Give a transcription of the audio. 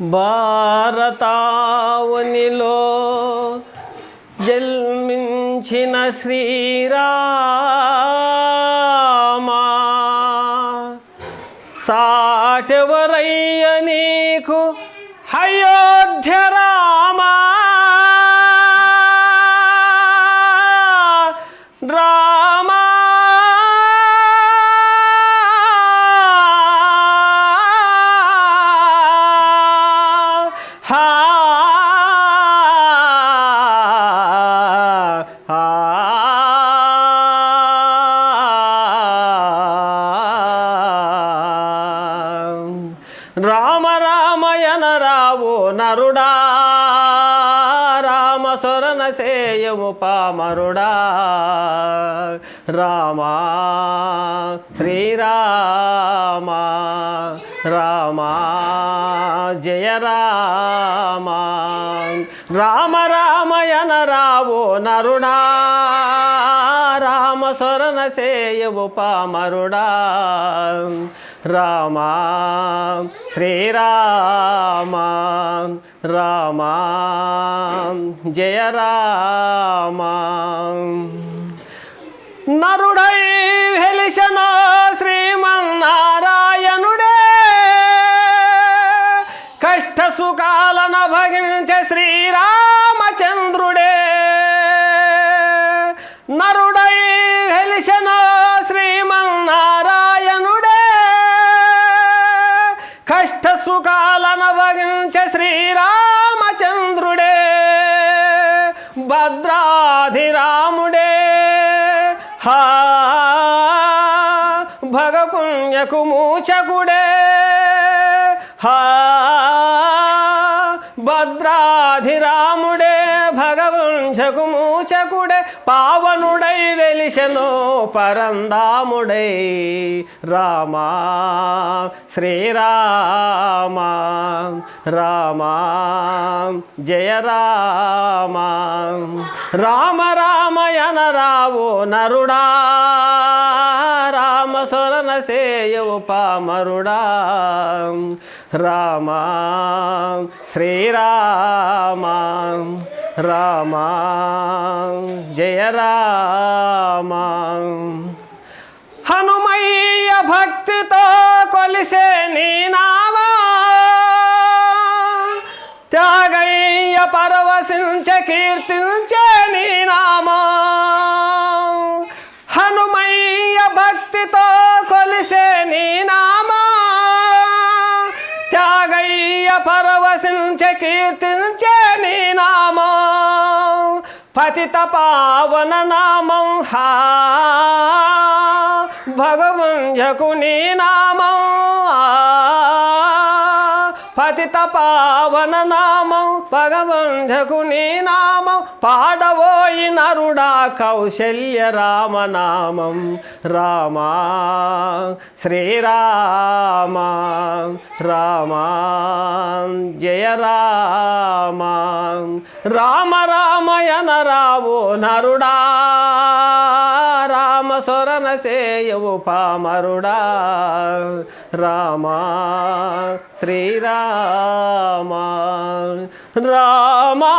భారతావునిలో జన్మించిన శ్రీరామా. సాటెవరయ్య నీకు హయోధ్యరా రామ రామయన రావు నరుడా రామ సేయము పామరుడా. రామా శ్రీరామ రామా జయ రామ. రామ రామయన రావో నరుడా రామ స్వరణ సేయవు పామరుడా. రామ శ్రీరామ రామ జయ రామ. నరుడై వెలిసిన శ్రీమన్నారాయణుడే కష్ట సుఖాలన భగిన భద్రాధిరాముడే. హా భగపుణ్యకు మూచకుడే హా భద్రాధిరాముడే భగవంశకు మూచకుడే పావనుడై వెలిసెను పరందాముడై రామా శ్రీరామ రామా జయ రామా. రామ రామయన రావో నరుడా రామ సొరన సేయవు పామరుడా. రామ శ్రీరామ రామ జయ రామ. హనుమయ్య భక్తితో కొలిసే నీనా పరవశించ కీర్తించే నీ నామా. హనుమయ్య భక్తితో కొలిసే నీ నామా. త్యాగయ్య పరవశించ కీర్తించే నీ నామా. పతిత పావన నామం హా. భగవంజకు నీ నామం. ఆ. పతిత పావన నామం భగవంధకు నీ నామం పాడవోయి నరుడా కౌశల్య రామనామం రామా శ్రీరామ రామ జయ రామ రామ రామయన రావో నరుడా సొరన సేయవు పామరుడా. రామా శ్రీరామా రామా.